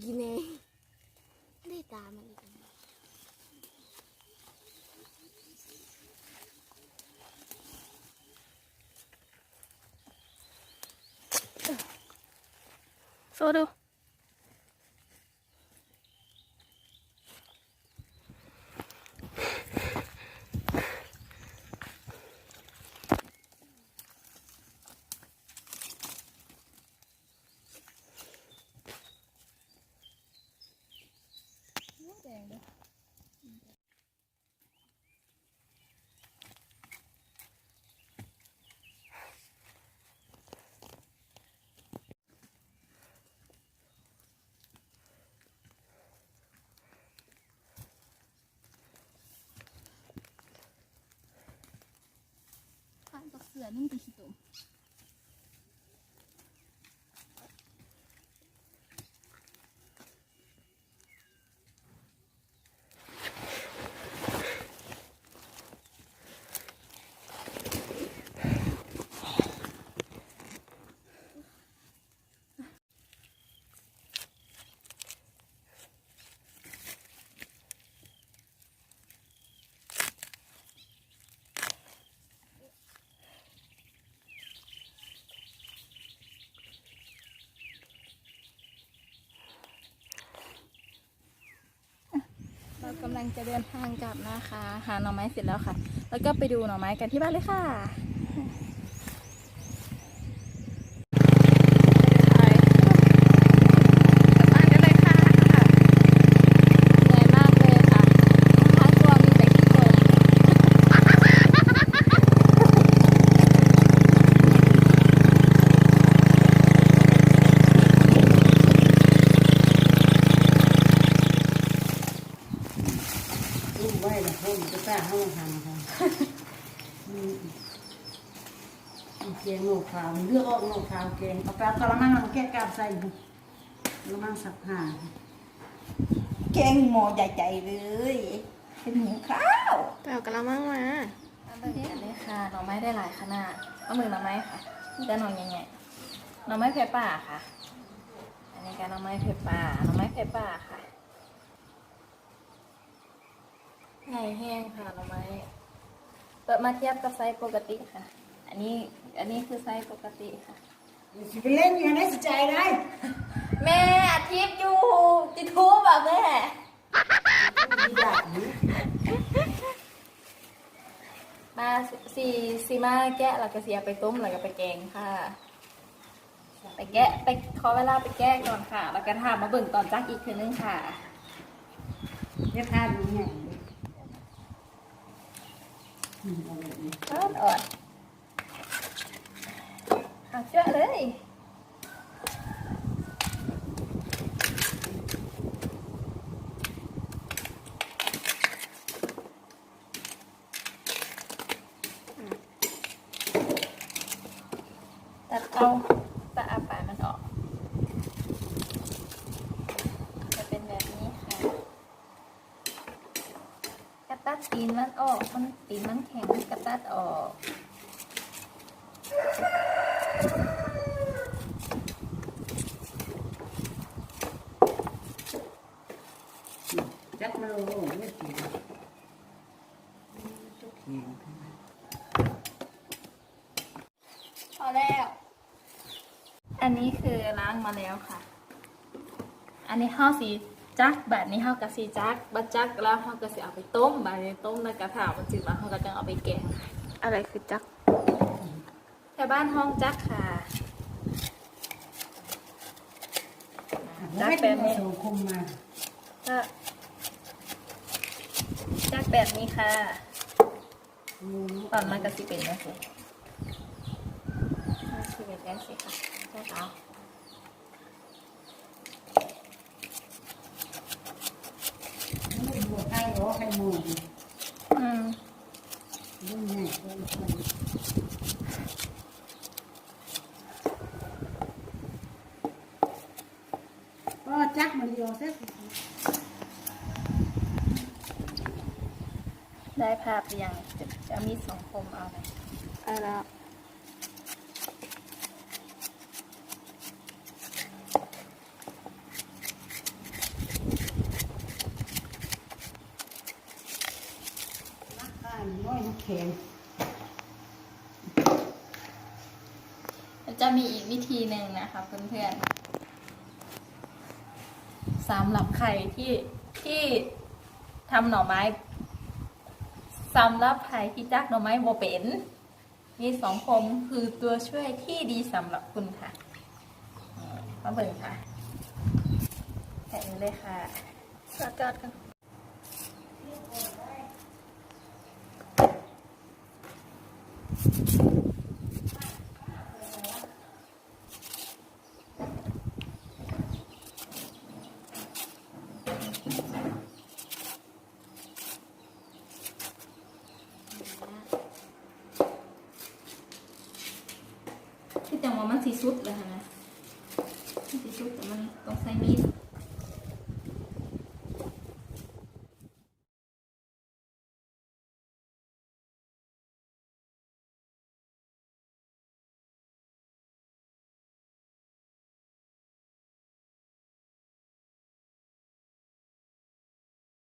บุกินเอ งได้ตามมันอีกแกำลังจะเดินทางกลับนะคะ หาหน่อไม้เสร็จแล้วค่ะ แล้วก็ไปดูหน่อไม้กันที่บ้านเลยค่ะไปกลับบ้านกันเลยค่ะเหนื่อยมากเลยค่ะทั้งตัวมีแต่ขี้โคลน ลูกไว้ละ คนจะกล้าเข้ามาทำค่ะอืมเกงโง่ขาวเลือกออกโง่ขาวเกงเอาแป๊บกระมังแก้กาบใส่กระมังสักผ้าแกงหมอใหญ่ๆเลย เป็นหมูข้าวไปเอากระมังมามาเบิ่งกันเลยค่ะหน่อไม้ได้หลายขนาดเอามือหน่อไม้ค่ะนี่ก็หน่อใหญ่ๆหน่อไม้เพป่าค่ะ อันนี้ก็หน่อไม้เพป่าหน่อไม้เพป่าค่ะใหญ่ แห้งค่ะหน่อไม้เปิดมาเทียบกับไซส์ปกติค่ะ อันนี้อันนี้คือไซส์ปกติค่ะสิไปเล่นอย่างนี้สใจได้ แม่อาทิตย์อยู่จิทูบอะแม่ดีดักนี้มาสีสีมาแกะแล้วก็เสียไปต้มแล้วก็ไปแกงค่ะ ไปแกะไปขอเวลาไปแกะก่อนค่ะ แล้วก็ทามาเบิ่งตอนจักอีกคืนนึงค่ะเรียกทานอย่างนี้อืมเอาแบบนี้อ่ អត់អត់អត់ចាក់ទេតាត់អោ ตีนมันออก มันตีนมันแข็งกระตัดออกจักมาโลโลไม่ตีทุกทีพอแล้ว อันนี้คือล้างมาแล้วค่ะ อันนี้ข้าวสี จักแบบนี้ข้าวกะสีจักบัดจักแล้วข้าวกะสีเอาไปต้มแบบนี้ต้มในกระถางมันจืดแล้วข้าวก็จะเอาไปแกงอะไรคือจักแถวบ้านห้องจักค่ะจักเป็นสังคมมาก็จักแบบนี้ค่ะตอนมันกะสีเป็นนะสิมันสีเป็นยังสิค่ะจักเอา ಸಾಕು ಮಾಡಿದ್ವಿ ได้ภาพหอยังจะจะมีสองคมเอาไหมเอาแล้วน้อจะมีอีกวิธีหนึ่งนะคะเพื่อนๆ สำหรับใครที่ที่ทำหน่อไม้สำหรับใครที่จักหน่อไม้โบเป็นมีสองคมคือตัวช่วยที่ดีสำหรับคุณค่ะมาเบิ่งค่ะแค่นี้เลยค่ะจอดจอดกัน ว่ามันสีสุดเลยค่ะนะมันสีสุดแต่มันต้องใช้มีด